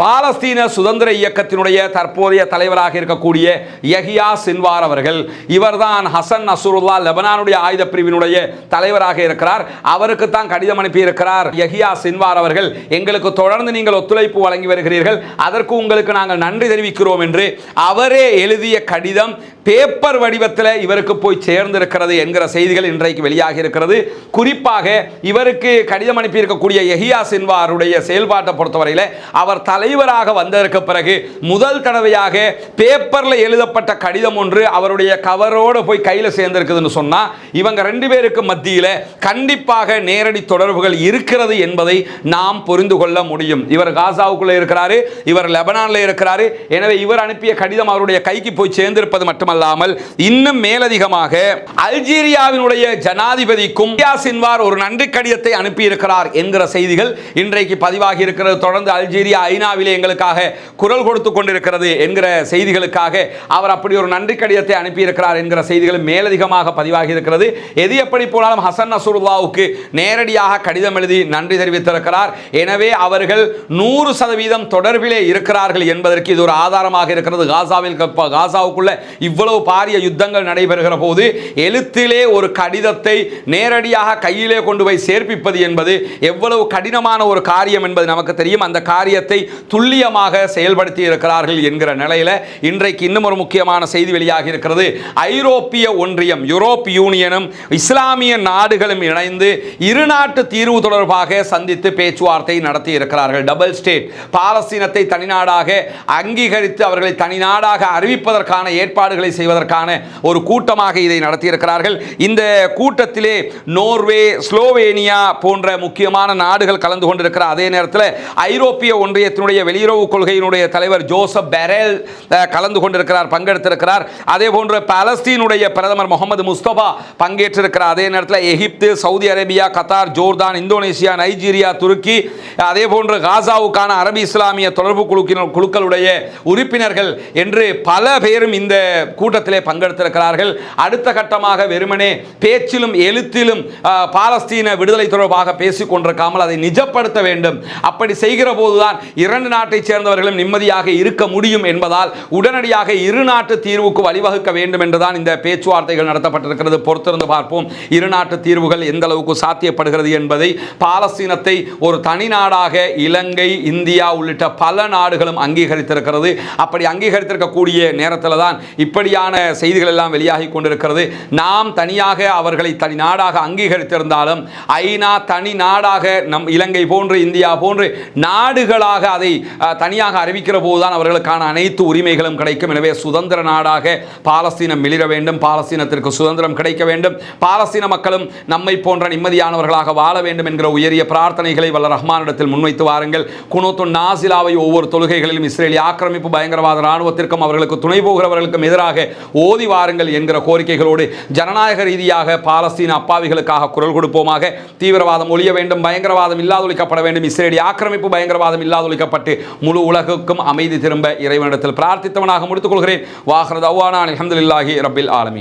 பாலஸ்தீன சுதந்திர இயக்கத்தினுடைய தற்போதைய தலைவராக இருக்கக்கூடிய யஹியா சின்வார் அவர்கள் இவர்தான் ஹசன் நசூருல்லா லெபனானுடைய ஆயுத பிரிவினுடைய தலைவராக இருக்கிறார். அவருக்கு தான் கடிதம் அனுப்பி இருக்கிறார் யஹியா சின்வார் அவர்கள். எங்களுக்கு தொடர்ந்து நீங்கள் ஒத்துழைப்பு வழங்கி வருகிறீர்கள். அதற்கு உங்களுக்கு நாங்கள் நன்றி தெரிவிக்கிறோம் என்று அவரே எழுதிய கடிதம் பேப்பர் வடிவத்தில் இவருக்கு போய் சேர்ந்திருக்கிறது என்கிற செய்திகள் இன்றைக்கு வெளியாகி இருக்கிறது. குறிப்பாக இவருக்கு கடிதம் அனுப்பியிருக்கக்கூடிய எஹியா சின்வாருடைய செயல்பாட்டை பொறுத்தவரையில் அவர் தலைவராக வந்ததற்கு பிறகு முதல் தடவையாக பேப்பரில் எழுதப்பட்ட கடிதம் ஒன்று அவருடைய கவரோடு போய் கையில் சேர்ந்திருக்குதுன்னு சொன்னால் இவங்க ரெண்டு பேருக்கு மத்தியில் கண்டிப்பாக நேரடி தொடர்புகள் இருக்கிறது என்பதை நாம் புரிந்து கொள்ள முடியும். இவர் காசாவுக்குள்ளே இருக்கிறாரு இவர் லெபனானில் இருக்கிறாரு. எனவே இவர் அனுப்பிய கடிதம் அவருடைய கைக்கு போய் சேர்ந்திருப்பது மட்டும் மட்டுமல்லாமல் இன்னும் மேலதிகமாக அல்ஜீரியாவினுடைய ஜனாதிபதிக்கும் சின்வார் ஒரு நன்றி கடிதத்தை அனுப்பியிருக்கிறார் என்கிற செய்திகள் இன்றைக்கு பதிவாகி இருக்கிறது. தொடர்ந்து அல்ஜீரியா ஐநாவிலே எங்களுக்காக குரல் கொடுத்து கொண்டிருக்கிறது என்கிற செய்திகளுக்காக அவர் அப்படி ஒரு நன்றி கடிதத்தை அனுப்பியிருக்கிறார் என்கிற செய்திகள் மேலதிகமாக பதிவாகி இருக்கிறது. எது எப்படி போனாலும் ஹசன் நசூருல்லாவுக்கு நேரடியாக கடிதம் எழுதி நன்றி தெரிவித்திருக்கிறார். எனவே அவர்கள் நூறு சதவீதம் தொடர்பிலே இருக்கிறார்கள் என்பதற்கு இது ஒரு ஆதாரமாக இருக்கிறது. காசாவில் காசாவுக்குள்ள இவ்வளவு பாரிய யுத்தங்கள் நடைபெறுகிற போது எழுத்திலே ஒரு கடிதத்தை நேரடியாக கையிலே கொண்டு போய் சேர்ப்பிப்பது என்பது எவ்வளவு கடினமான ஒரு காரியம் என்பது நமக்கு தெரியும். அந்த காரியத்தை துல்லியமாக செயல்படுத்தி இருக்கிறார்கள் என்கிற நிலையில இன்றைக்கு இன்னும் ஒரு முக்கியமான செய்தி வெளியாகி இருக்கிறது. ஐரோப்பிய ஒன்றியம் யூரோப் யூனியனும் இஸ்லாமிய நாடுகளும் இணைந்து இரு நாட்டு தீர்வு தொடர்பாக சந்தித்து பேச்சுவார்த்தை நடத்தி இருக்கிறார்கள். டபுள் ஸ்டேட் பாலஸ்தீனத்தை தனிநாடாக அங்கீகரித்து அவர்களை தனிநாடாக அறிவிப்பதற்கான ஏற்பாடுகளை செய்வதற்கான ஒரு கூட்டமாக இதை நடத்தியிருக்கிறார்கள். இந்த கூட்டத்திலே நோர்வே ஸ்லோவேனியா போன்ற முக்கியமான நாடுகள் கலந்து கொண்டிருக்கிற அதே நேரத்தில் ஐரோப்பிய ஒன்றியத்தினுடைய வெளியுறவு கொள்கையினுடைய தலைவர் ஜோசப் பெரேல் கலந்து கொண்டிருக்கிறார் பங்கெடுத்திருக்கிறார். அதே போன்று பாலஸ்தீனுடைய பிரதமர் முகமது முஸ்தபா பங்கேற்றிருக்கிறார் அதே நேரத்தில் Egypt Saudi Arabia Qatar Jordan Indonesia Nigeria துருக்கி அதே போன்று காசாவுக்கான அரபி இஸ்லாமிய தொடர்பு குழுக்கினர் குழுக்களுடைய உறுப்பினர்கள் என்று பல பேரும் இந்த கூட்டத்திலே பங்கெடுத்திருக்கிறார்கள். அடுத்த கட்டமாக வெறுமனே பேச்சிலும் எழுத்திலும் பாலஸ்தீன விடுதலை தொடர்பாக பேசிக் கொண்டிருக்காமல் அதை நிஜப்படுத்த வேண்டும். அப்படி செய்கிற போதுதான் இரண்டு நாட்டைச் சேர்ந்தவர்களும் நிம்மதியாக இருக்க முடியும் என்பதால் உடனடியாக இரு நாட்டு தீர்வுக்கு வழிவகுக்க வேண்டும் என்றுதான் இந்த பேச்சுவார்த்தைகள் நடத்தப்பட்டிருக்கிறது. பொறுத்திருந்து பார்ப்போம். இரு நாட்டு தீர்வுகள் எந்த அளவுக்கு சாத்தியப்படுகிறது என்பதை. பாலஸ்தீனத்தை ஒரு தனி நாடாக இலங்கை இந்தியா உள்ளிட்ட பல நாடுகளும் அங்கீகரித்திருக்கிறது. அப்படி அங்கீகரித்திருக்கக்கூடிய நேரத்தில் தான் இப்படி இப்படியான செய்திகள் எல்லாம் வெளியாகி கொண்டிருக்கிறது. நாம் தனியாக அவர்களை தனி நாடாக அங்கீகரித்திருந்தாலும் ஐநா தனி நாடாக நம் இலங்கை போன்று இந்தியா போன்று நாடுகளாக அதை தனியாக அறிவிக்கிற போதுதான் அவர்களுக்கான அனைத்து உரிமைகளும் கிடைக்கும். எனவே சுதந்திர நாடாக பாலஸ்தீனம் மிளிர வேண்டும். பாலஸ்தீனத்திற்கு சுதந்திரம் கிடைக்க வேண்டும். பாலஸ்தீன மக்களும் நம்மை போன்ற நிம்மதியானவர்களாக வாழ வேண்டும் என்கிற உயரிய பிரார்த்தனைகளை வல்ல ரஹ்மானிடத்தில் முன்வைத்து வாருங்கள். குனோத்து நாசிலாவை ஒவ்வொரு தொழுகைகளிலும் இஸ்ரேலிய ஆக்கிரமிப்பு பயங்கரவாத இராணுவத்திற்கும் அவர்களுக்கு துணை போகிறவர்களுக்கும் எதிராக ஓதி வாருங்கள் என்கிற கோரிக்கைகளோடு ஜனநாயக ரீதியாக பாலஸ்தீன அப்பாவிகளுக்காக குரல் கொடுப்போமாக. தீவிரவாதம் ஒழிய வேண்டும் பயங்கரவாதம் இல்லாதொழிக்கப்பட வேண்டும். இஸ்ரேலிய ஆக்கிரமிப்பு பயங்கரவாதம் இல்லாதொழிக்கப்பட்டு முழு உலகுக்கும் அமைதி திரும்ப இறைவனிடத்தில் பிரார்த்தித்தவனாக முடித்துக் கொள்கிறேன். வாஹ்ரத் அவ்வானா அலமதுல்லாஹி ரபில் ஆலமி